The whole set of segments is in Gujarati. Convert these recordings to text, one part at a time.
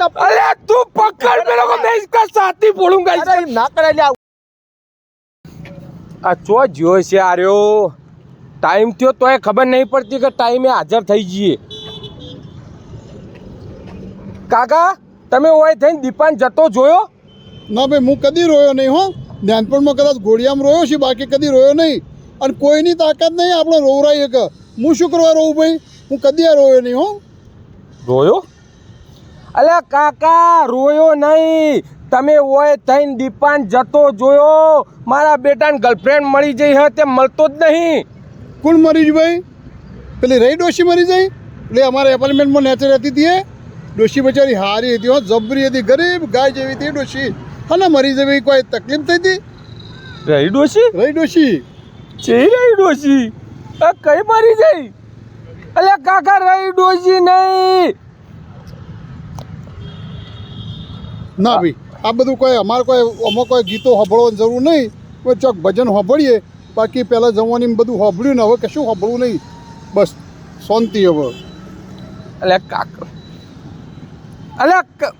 ચપ अरे तू पकड़ मेरे को मैं इसका साथी बोलूंगा અરે એમ ના કરાય લ્યા આ ચો જ્યો છે આર્યો ટાઈમ થયો તોય ખબર નહીં પડતી કે ટાઈમે હાજર થઈ જઈએ કાકા તમે ઓય થઈને દીપાન જતો જોયો ના ભાઈ હું કદી રોયો નહીં હો નાનપણમાં કદાચ ઘોડિયામાં રોયો છે બાકી કદી રોયો નહીં અને કોઈની તાકાત નહીં આપણે રોવરાઈ એક હું શું કરવા રોવું ભાઈ હું કદી આ રોયો નહીં હો રોયો અલ્યા કાકા રોયો નહીં. તમે ઓય થઈને દીપાન જતો જોયો. મારા બેટાને ગર્લફ્રેન્ડ મળી જઈ હે તે મળતો જ નહીં. કોણ મરી ગયું ભાઈ? પેલી રહી ડોશી મરી જઈ? એટલે અમારા એપાર્ટમેન્ટમાં નેચર રહેતી હતી ડોશી બચારી હારી હતી હો જબરી હતી ગરીબ ગાય જેવી હતી ડોશી. હા ને મરી જવી કોઈ તકલીફ થઈ હતી? રહી ડોશી? રહી ડોશી. છે રહી ડોશી? આ કઈ મારી જઈ? અલ્યા કાકા રહી ડોશી નહીં. ના ભાઈ. આ બધું કોઈ અમારે કોઈ અમુક કોઈ ગીતો સાંભળવાની જરૂર નહીં. કોઈ ચોક ભજન સાંભળીએ બાકી પહેલાં જમવાની બધું સાંભળ્યું ને હવે કશું સાંભળવું નહીં. બસ શાંતિ હવે. અલ્યા કાક. ક-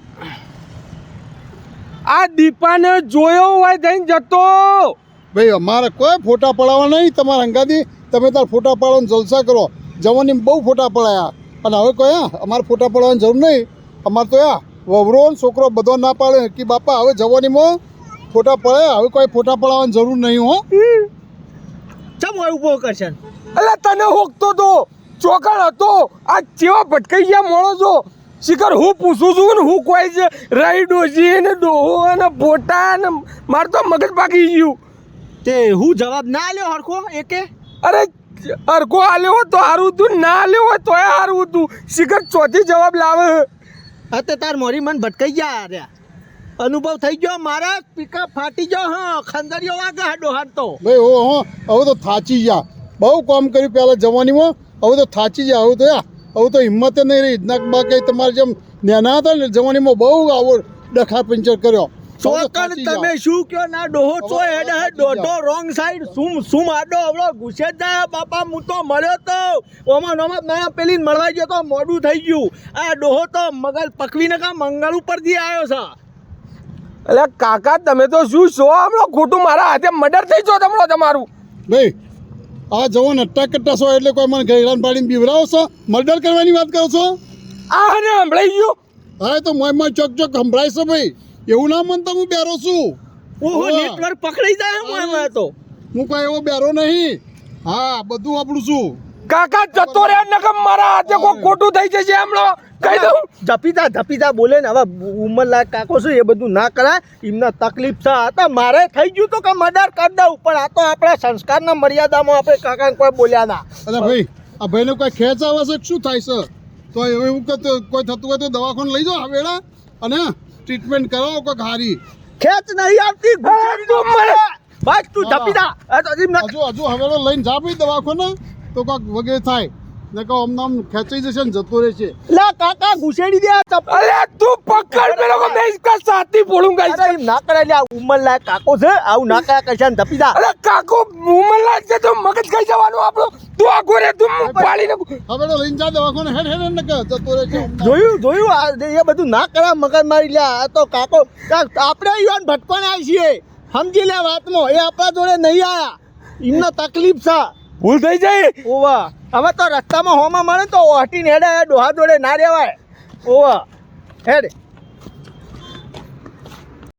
આ દીપાને જોયો હોય જઈને જતો. ભાઈ અમારે કોઈ ફોટા પડાવવા નહીં. તમારા અંગાથી તમે તાર ફોટા પાડવાનો જલસા કરો. જવાની બહુ ફોટા પડાયા. અને હવે કોઈ અમારે ફોટા પડાવવાની જરૂર નહીં. અમારે તો યા વવરો છોકરો બધો ના પાડે કે બાપા હવે જવાની મો ફોટા પડે હવે કોઈ ફોટા પડાવવાની જરૂર નહીં હો. ચમ હોય ઊભો કરશે? અલા તને હોકતો તો. ચોકડ હતો. આ જેવા ભટકાઈ ગયા માણસો. શિખર હું પૂછું છું ને હું કોઈ છે રહી ડોસી ને ડોહો અને ફોટા ને મારે તો મગજ પાકી ગયું. તે હું જવાબ ના આલ્યો હરખો એકે? અરે હરખો આલ્યો તો સારું હતું ના આલ્યો હોય તોય સારું હતું. શિખર ચોથી જવાબ લાવે. હા તે તાર મોરી મન ભટકાઈ ગયા રહ્યા. અનુભવ થઈ ગયો મારા પિકઅપ ફાટી ગયો, હા. ખંદરીઓ વાગે હાડો હાડતો. ભાઈ, હો હો. હવે તો થાચી ગયા. બહુ કામ કર્યું પહેલાં જવાનીમાં. હવે તો થાચી ગયા. હવે તો હવે તો હિંમત નહીં રહી. નક બાકી તમારે જેમ નેના હતા ને જવાનીમાં બહુ આવો ડખા પંચર કર્યો. ચોકન તમે શું કયો ના ડોહો છો હેડ હેડ ડોઢો રોંગ સાઈડ સુમ સુમ આડો આવડો ઘુસે જાય બાપા હું તો મળ્યો તો. ઓમાં નોમાં નયા પેલી મળવા ગયો તો મોડું થઈ ગયું. આ ડોહો તો મગલ પકવીને કા મંગળ ઉપરથી આવ્યો છે? એટલે કાકા તમે તો શું છો? હમણાં ખોટું મારા હાથે મર્ડર થઈ જો તમણો તમારું. ભાઈ આ જવાન અટ્ટા કટ્ટા છો એટલે કોઈ મને ગઈરાન પાડીને બીવરાવો છો? મર્ડર કરવાની વાત કરો છો? આ ને સંભળાઈ ગયો. હા તો મોય મોય ચોક ચોક સંભળાય છે ભાઈ? એવું ના માનતા હું બેરો છું. ઓહો. નેટવર્ક પકડાઈ જાય હું એમાં તો હું કોઈ એવો બેરો નહીં. હા બધું આપણું છું કાકા જતો રે નકમ મારા હાથે કોઈ ખોટું થઈ જશે હમણાં કહી દઉં. જપીતા જપીતા બોલે ને હવે ઉંમર લાયક કાકો છે એ બધું ના કરાય. એમને તકલીફ છે. હતા મારે થઈ ગયું તો કે મર્ડર કરી દઉં પણ આ તો આપણા સંસ્કારના મર્યાદામાં આપણે કાકાને કોઈ બોલ્યા ના. અરે ભાઈ આ ભાઈને કોઈ ખેંચ આવે છે શું થાય છે? તો એવું કે કોઈ થતું હોય તો દવાખાને લઈ જાઓ આ વેળા. અને ટ્રીટમેન્ટ કરાવો કોઈક હારી ખેંચ નહીં આવતી તું. મને- બસ તું એમ ના- હજુ હજુ હવે લઈને જા ભાઈ દવાખાને તો કોઈક વગેરે થાય. નકા ઓમ નામ ખેંચાઈ જશે ને જતો રહેશે. લે કાકા ઘુસેડી દે અલે તું પકડ મેરો કો મેં ઇસકા સાથી બોલુંગા અરે ના કરે લે ઉમર લાયક કાકો છે આવું ના કરે કરશે ને ધપી દા. અરે કાકો ઉમર લાયક છે તો મગજ ખાઈ જવાનું આપણો. તું આ ગોરે તું પાડી ને હવે તો લઈને જા દવા કોને હેડ હેડ ન કે જતો રહેશે. જોયું જોયું આ એ બધું ના કરા મગજ મારી લે આ તો કાકો આપણે યુવાન ભટકોને આવી છીએ. સમજી લે વાતનો એ આપણા જોડે નહીં આયા. એમને તકલીફ છે. ભૂલ થઈ જાય. ઓવા, હવે તો રસ્તામાં હોમાં મળે તો હટીને હેડે ડોહા દોડે ના રહેવાય. ઓવા, હેડ.